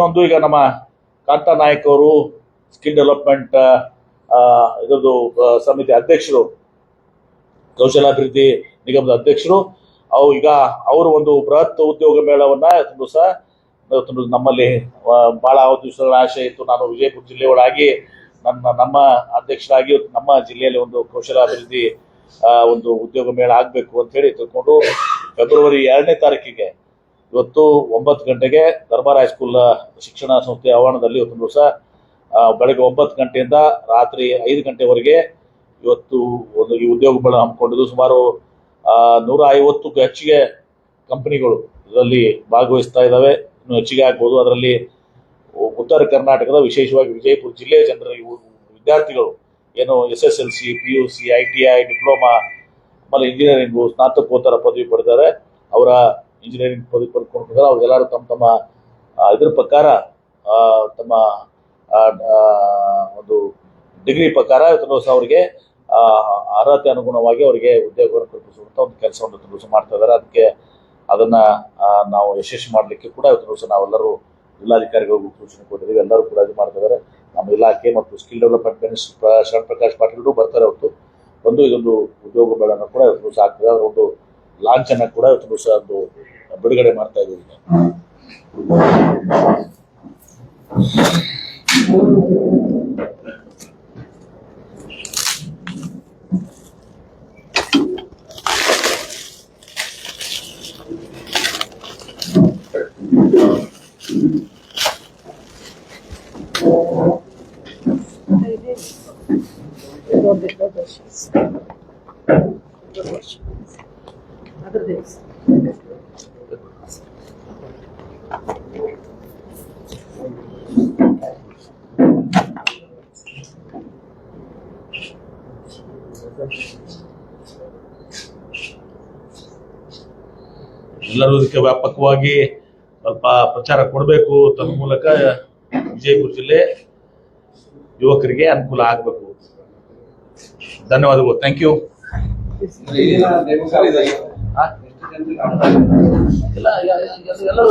ಇನ್ನೊಂದು ಈಗ ನಮ್ಮ ಕಾಂತಾ ನಾಯಕ್ ಅವರು, ಸ್ಕಿಲ್ ಡೆವಲಪ್ಮೆಂಟ್ ಇದರದ್ದು ಸಮಿತಿ ಅಧ್ಯಕ್ಷರು, ಕೌಶಲಾಭಿವೃದ್ಧಿ ನಿಗಮದ ಅಧ್ಯಕ್ಷರು, ಅವು ಈಗ ಅವರು ಒಂದು ಬೃಹತ್ ಉದ್ಯೋಗ ಮೇಳವನ್ನ ತುಂಬ ಸಹ ನಮ್ಮಲ್ಲಿ ಭಾಳ ದಿವಸಗಳ ಆಶೆ ಇತ್ತು. ನಾನು ವಿಜಯಪುರ ಜಿಲ್ಲೆಯೊಳಗಾಗಿ ನನ್ನ, ನಮ್ಮ ಅಧ್ಯಕ್ಷರಾಗಿ ನಮ್ಮ ಜಿಲ್ಲೆಯಲ್ಲಿ ಒಂದು ಕೌಶಲಾಭಿವೃದ್ಧಿ ಒಂದು ಉದ್ಯೋಗ ಮೇಳ ಆಗಬೇಕು ಅಂತ ಹೇಳಿ ತಿಳ್ಕೊಂಡು, ಫೆಬ್ರವರಿ ಎರಡನೇ ತಾರೀಕಿಗೆ ಇವತ್ತು ಒಂಬತ್ತು ಗಂಟೆಗೆ ದರ್ಬಾರ್ ಹೈಸ್ಕೂಲ್ ಶಿಕ್ಷಣ ಸಂಸ್ಥೆ ಆವರಣದಲ್ಲಿ ಇವತ್ತು ದಿವಸ ಬೆಳಗ್ಗೆ ಒಂಬತ್ತು ಗಂಟೆಯಿಂದ ರಾತ್ರಿ ಐದು ಗಂಟೆವರೆಗೆ ಇವತ್ತು ಒಂದು ಈ ಉದ್ಯೋಗ ಮೇಳ ಹಮ್ಮಿಕೊಂಡಿದ್ದು ಸುಮಾರು ನೂರ ಐವತ್ತಕ್ಕೂ ಹೆಚ್ಚಿಗೆ ಕಂಪನಿಗಳು ಇದರಲ್ಲಿ ಭಾಗವಹಿಸ್ತಾ ಇದ್ದಾವೆ. ಇನ್ನು ಹೆಚ್ಚಿಗೆ ಆಗ್ಬೋದು. ಅದರಲ್ಲಿ ಉತ್ತರ ಕರ್ನಾಟಕದ ವಿಶೇಷವಾಗಿ ವಿಜಯಪುರ ಜಿಲ್ಲೆಯ ಜನರ ವಿದ್ಯಾರ್ಥಿಗಳು ಏನು S S L C P U C, I T I, diploma, ಆಮೇಲೆ ಇಂಜಿನಿಯರಿಂಗು, ಸ್ನಾತಕೋತ್ತರ ಪದವಿ ಪಡೆದಾರೆ ಅವರ ಇಂಜಿನಿಯರಿಂಗ್ ಪದವಿ ಪಡ್ಕೊಂಡಿದ್ದಾರೆ ಅವ್ರಿಗೆಲ್ಲರೂ ತಮ್ಮ ತಮ್ಮ ಇದ್ರ ಪ್ರಕಾರ ತಮ್ಮ ಒಂದು ಡಿಗ್ರಿ ಪ್ರಕಾರ ದಿವಸ ಅವರಿಗೆ ಅರ್ಹತೆ ಅನುಗುಣವಾಗಿ ಅವರಿಗೆ ಉದ್ಯೋಗವನ್ನು ಕಲ್ಪಿಸುವಂತ ಒಂದು ಕೆಲಸವನ್ನು ದಿವಸ ಮಾಡ್ತಾ ಇದ್ದಾರೆ. ಅದಕ್ಕೆ ಅದನ್ನ ನಾವು ಯಶಸ್ವಿ ಮಾಡಲಿಕ್ಕೆ ಕೂಡ ಇವತ್ತು ನಾವೆಲ್ಲರೂ ಜಿಲ್ಲಾಧಿಕಾರಿಗಳಿಗೂ ಸೂಚನೆ ಕೊಟ್ಟಿದ್ದೀವಿ. ಎಲ್ಲರೂ ಕೂಡ ಇದು ಮಾಡ್ತಾ ಇದ್ದಾರೆ. ನಮ್ಮ ಇಲಾಖೆ ಮತ್ತು skill development minister Sharan Prakash Patil ಬರ್ತಾರೆ ಅವತ್ತು ಒಂದು ಇದೊಂದು ಉದ್ಯೋಗ ಬೆಳೆಯನ್ನು ಕೂಡ ಇವತ್ತು ಆಗ್ತದೆ. ಅದರ ಒಂದು ಅನ್ನ ಕೂಡ ಇವತ್ತು ಅದು ಬಿಡುಗಡೆ ಮಾಡ್ತಾ ಇದ್ದೀವಿ ಎಲ್ಲರೂ ಇದಕ್ಕೆ ವ್ಯಾಪಕವಾಗಿ ಸ್ವಲ್ಪ ಪ್ರಚಾರ ಕೊಡಬೇಕು ತನ್ನ ಮೂಲಕ ವಿಜಯಪುರ ಜಿಲ್ಲೆ ಯುವಕರಿಗೆ ಅನುಕೂಲ ಆಗಬೇಕು ಧನ್ಯವಾದಗಳು ಥ್ಯಾಂಕ್ ಯು ಎಲ್ಲ ಎಲ್ಲರೂ